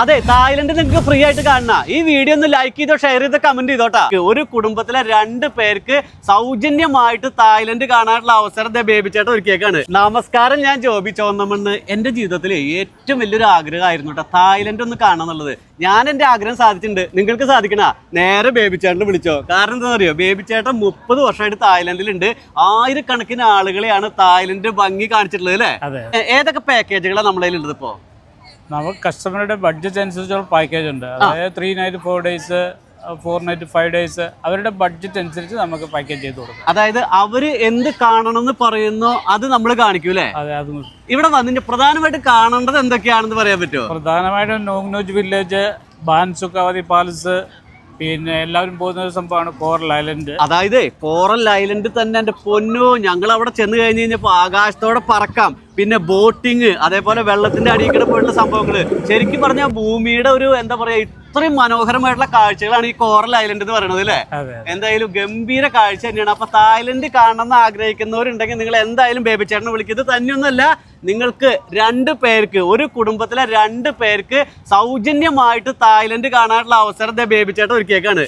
അതെ തായ്ലൻഡ് നിങ്ങൾക്ക് ഫ്രീ ആയിട്ട് കാണണ ഈ വീഡിയോ ഒന്ന് ലൈക്ക് ചെയ്തോ ഷെയർ ചെയ്തോ കമന്റ് ചെയ്തോട്ടാ ഒരു കുടുംബത്തിലെ രണ്ട് പേർക്ക് സൗജന്യമായിട്ട് തായ്ലൻഡ് കാണാനുള്ള അവസരം ബേബി ചേട്ടൻ ഒരുക്കിയേക്കാണ്. നമസ്കാരം ഞാൻ ജോബി ചോന്നമ്മണ് എന്റെ ജീവിതത്തിലെ ഏറ്റവും വലിയൊരു ആഗ്രഹമായിരുന്നു കേട്ടോ തായ്ലൻഡ് ഒന്ന് കാണണം എന്നുള്ളത്. ഞാൻ എന്റെ ആഗ്രഹം സാധിച്ചിട്ടുണ്ട്. നിങ്ങൾക്ക് സാധിക്കണ? നേരെ ബേബി ചേട്ടനെ വിളിച്ചോ. കാരണം എന്താ അറിയോ? ബേബി ചേട്ടൻ മുപ്പത് വർഷമായിട്ട് തായ്ലൻഡിലുണ്ട്. ആയിരക്കണക്കിന് ആളുകളെയാണ് തായ്ലൻഡ് ഭംഗി കാണിച്ചിട്ടുള്ളത് അല്ലേ? ഏതൊക്കെ പാക്കേജുകളാണ് നമ്മളതിലുള്ളത് ഇപ്പോ? നമുക്ക് കസ്റ്റമറുടെ ബഡ്ജറ്റ് അനുസരിച്ചുള്ള പാക്കേജ് ഉണ്ട്. അതായത് three night four days four night five days അവരുടെ ബഡ്ജറ്റ് അനുസരിച്ച് നമുക്ക് പാക്കേജ് ചെയ്ത് കൊടുക്കാം. അതായത് അവർ എന്ത് കാണണം എന്ന് പറയുന്നു അത് നമ്മൾ കാണിക്കും അല്ലേ? അതെ അത് ഇവിടെ വന്നിട്ട് പ്രധാനമായിട്ട് കാണേണ്ടത് എന്തൊക്കെയാണെന്ന് പറയാൻ പറ്റുമോ? പ്രധാനമായിട്ടും നോങ്നോജ് വില്ലേജ് ബാൻസുക്കാവതി പാലസ് പിന്നെ എല്ലാവരും പോകുന്ന ഒരു സംഭവമാണ് കോറൽ ഐലൻഡ് അതായത് കോറൽ ഐലൻഡ് തന്നെ എന്റെ പൊന്നു. ഞങ്ങൾ അവിടെ ചെന്ന് കഴിഞ്ഞ് കഴിഞ്ഞപ്പോ ആകാശത്തോടെ പറക്കാം. പിന്നെ ബോട്ടിങ് അതേപോലെ വെള്ളത്തിന്റെ അടിയിൽ കൂടെ പോയിട്ടുള്ള സംഭവങ്ങൾ. ശരിക്കും പറഞ്ഞാൽ ഭൂമിയുടെ ഒരു എന്താ പറയാ ഇത്രയും മനോഹരമായിട്ടുള്ള കാഴ്ചകളാണ് ഈ കോറൽ ഐലൻഡ് എന്ന് പറയുന്നത് അല്ലേ? എന്തായാലും ഗംഭീര കാഴ്ച തന്നെയാണ്. അപ്പൊ തായ്ലൻഡ് കാണണം എന്ന് ആഗ്രഹിക്കുന്നവരുണ്ടെങ്കിൽ നിങ്ങൾ എന്തായാലും ബേബിച്ചേട്ടനെ വിളിക്കുന്നത് തന്നെയൊന്നുമല്ല നിങ്ങൾക്ക് രണ്ട് പേർക്ക് ഒരു കുടുംബത്തിലെ രണ്ട് പേർക്ക് സൗജന്യമായിട്ട് തായ്ലൻഡ് കാണാനുള്ള അവസരം ബേബി ചേട്ടൻ ഒരുക്കിയേക്കാണ്.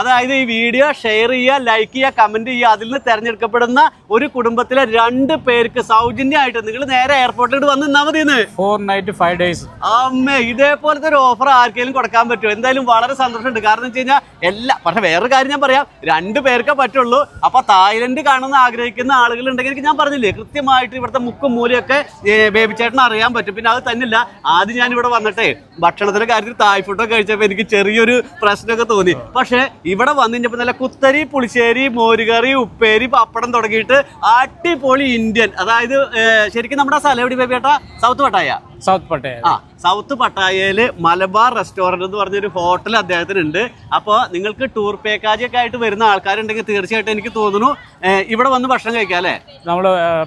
അതായത് ഈ വീഡിയോ ഷെയർ ചെയ്യുക ലൈക്ക് ചെയ്യുക കമന്റ് ചെയ്യുക അതിൽ നിന്ന് തെരഞ്ഞെടുക്കപ്പെടുന്ന ഒരു കുടുംബത്തിലെ രണ്ട് പേർക്ക് സൗജന്യമായിട്ട് നിങ്ങൾ നേരെ എയർപോർട്ടിലോട്ട് വന്ന് നിന്നാൽ മതി ഫോർ നൈറ്റ് ഫൈവ് ഡേയ്സ് അമ്മേ ഇതേപോലത്തെ ഒരു ഓഫർ ആർക്കെങ്കിലും കൊടുക്കാൻ പറ്റുമോ? എന്തായാലും വളരെ സന്തോഷമുണ്ട്. കാരണം വെച്ച് കഴിഞ്ഞാൽ എല്ലാ പക്ഷെ വേറൊരു കാര്യം ഞാൻ പറയാം. രണ്ട് പേർക്കേ പറ്റുള്ളൂ. അപ്പൊ തായ്ലൻഡ് കാണുന്ന ആഗ്രഹിക്കുന്ന ആളുകൾ ഉണ്ടെങ്കിൽ ഞാൻ പറഞ്ഞില്ലേ കൃത്യമായിട്ട് ഇവിടുത്തെ മുക്കും മൂലയൊക്കെ ബേബി ചേട്ടൻ അറിയാൻ പറ്റും. പിന്നെ അത് തന്നില്ല ആദ്യം ഞാൻ ഇവിടെ വന്നിട്ടേ ഭക്ഷണത്തിന്റെ കാര്യത്തിൽ തായ് ഫുഡൊക്കെ കഴിച്ചപ്പോൾ എനിക്ക് ചെറിയൊരു പ്രശ്നമൊക്കെ തോന്നി. പക്ഷെ ഇവിടെ വന്നു കഴിഞ്ഞപ്പോൾ നല്ല കുത്തരി പുളിശ്ശേരി മോരുകറി ഉപ്പേരി പപ്പടം തുടങ്ങിയിട്ട് അടിപൊളി ഇന്ത്യൻ അതായത് ശരിക്കും നമ്മുടെ സ്ഥലം എവിടെ ബേബി ചേട്ടാ സൗത്ത് പട്ടായ സൗത്ത് പട്ടായ ആ സൗത്ത് പട്ടായയിൽ മലബാർ റെസ്റ്റോറന്റ് എന്ന് പറഞ്ഞൊരു ഹോട്ടൽ അദ്ദേഹത്തിന് ഉണ്ട് അപ്പോൾ നിങ്ങൾക്ക് ടൂർ പാക്കേജ് ഒക്കെ ആയിട്ട് വരുന്ന ആൾക്കാരുണ്ടെങ്കിൽ തീർച്ചയായിട്ടും എനിക്ക് തോന്നുന്നു ഇവിടെ വന്ന് ഭക്ഷണം കഴിക്കാം അല്ലേ? നമ്മൾ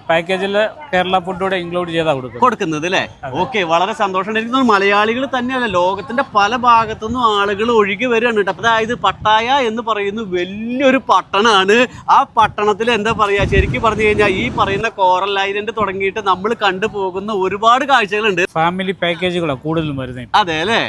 പാക്കേജിൽ കേരള ഫുഡ് കൂടെ ഇൻക്ലൂഡ് ചെയ്താൽ കൊടുക്കും കൊടുക്കുന്നത് അല്ലേ? ഓക്കെ വളരെ സന്തോഷമുണ്ട് എനിക്ക് തോന്നുന്നു മലയാളികൾ തന്നെയല്ല? ലോകത്തിന്റെ പല ഭാഗത്തുനിന്നും ആളുകൾ ഒഴുകി വരികയാണ് കേട്ടോ. അതായത് പട്ടായ എന്ന് പറയുന്ന വലിയൊരു പട്ടണമാണ് ആ പട്ടണത്തിൽ എന്താ പറയാ ശരിക്കും പറഞ്ഞു കഴിഞ്ഞാൽ ഈ പറയുന്ന കോറൽ ഐലൻഡ് തുടങ്ങിയിട്ട് നമ്മൾ കണ്ടുപോകുന്ന ഒരുപാട് കാഴ്ചകളുണ്ട്. ഫാമിലി പാക്കേജുകളാണ് കൂടുതലും വരുന്നത് അതെ അല്ലേ?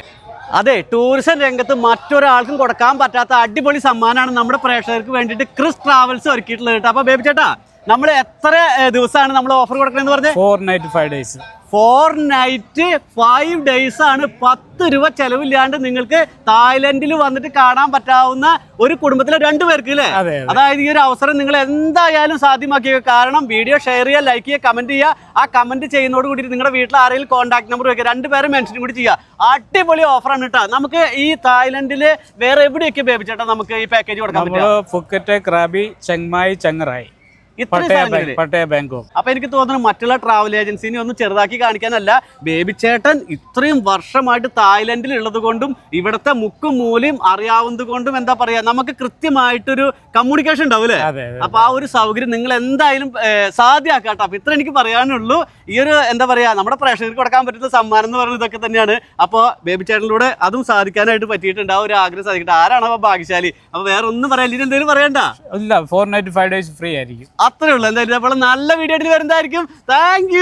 അതെ ടൂറിസം രംഗത്ത് മറ്റൊരാൾക്കും കൊടുക്കാൻ പറ്റാത്ത അടിപൊളി സമ്മാനമാണ് നമ്മുടെ പ്രേക്ഷകർക്ക് വേണ്ടിയിട്ട് ക്രിസ് ട്രാവൽസ് ഒരുക്കിയിട്ടുള്ളത് കേട്ടോ. അപ്പൊ ബേബി ചേട്ടാ നമ്മൾ എത്ര ദിവസമാണ് നമ്മൾ ഓഫർ കൊടുക്കണമെന്ന് പറഞ്ഞത് four night five days four night five days ആണ് പത്ത് രൂപ ചെലവില്ലാണ്ട് നിങ്ങൾക്ക് തായ്ലൻഡിൽ വന്നിട്ട് കാണാൻ പറ്റാവുന്ന ഒരു കുടുംബത്തിലെ രണ്ടു പേർക്ക് അല്ലേ അതെ അതെ. അതായത് ഈ ഒരു അവസരം നിങ്ങൾ എന്തായാലും സാധ്യമാക്കിയ കാരണം വീഡിയോ ഷെയർ ചെയ്യുക ലൈക്ക് ചെയ്യുക കമന്റ് ചെയ്യുക. ആ കമന്റ് ചെയ്യുന്നതോട് കൂടി നിങ്ങളുടെ വീട്ടിൽ ആരെങ്കിലും കോൺടാക്ട് നമ്പർ വെക്കുക. രണ്ടുപേരും മെൻഷൻ കൂടി ചെയ്യുക. അടിപൊളി ഓഫറാണ് കേട്ടോ നമുക്ക് ഈ തായ്ലൻഡിൽ വേറെ എവിടെയൊക്കെ ബേബിച്ചേട്ടാ നമുക്ക് ഈ പാക്കേജ് കൊടുക്കാൻ പറ്റും Phuket Krabi Chiang Mai Chiang Rai Pattaya Bangkok. അപ്പൊ എനിക്ക് തോന്നുന്നു മറ്റുള്ള ട്രാവൽ ഏജൻസിനെ ഒന്ന് ചെറുതാക്കി കാണിക്കാനല്ല ബേബി ചേട്ടൻ ഇത്രയും വർഷമായിട്ട് തായ്ലൻഡിൽ ഉള്ളത് കൊണ്ടും ഇവിടുത്തെ മുക്കും മൂലയും അറിയാവുന്നത് കൊണ്ടും എന്താ പറയാ നമുക്ക് കൃത്യമായിട്ടൊരു കമ്മ്യൂണിക്കേഷൻ ഉണ്ടാവും അല്ലേ? അതെ അതെ അപ്പൊ ആ ഒരു സൗകര്യം നിങ്ങൾ എന്തായാലും സാധ്യമാക്കാട്ടോ. അപ്പൊ ഇത്ര എനിക്ക് പറയാനുള്ളൂ. ഈ ഒരു എന്താ പറയാ നമ്മുടെ പ്രേക്ഷകർക്ക് കൊടുക്കാൻ പറ്റുന്ന സമ്മാനം എന്ന് പറയുന്നത് ഇതൊക്കെ തന്നെയാണ്. അപ്പോൾ ബേബി ചേട്ടനിലൂടെ അതും സാധിക്കാനായിട്ട് പറ്റിയിട്ടുണ്ട്. ആ ഒരു ആഗ്രഹം സാധിക്കട്ടെ. ആരാണ് അപ്പൊ ഭാഗ്യശാലി? അപ്പൊ വേറെ ഒന്നും പറയാൻ ഇനി എന്തെങ്കിലും പറയണ്ട? ഇല്ല four night five days free ആയിരിക്കും അത്രേ ഉള്ളൂ. എന്തായാലും നല്ല വീഡിയോ ആയിട്ട് വരുന്നതായിരിക്കും. താങ്ക്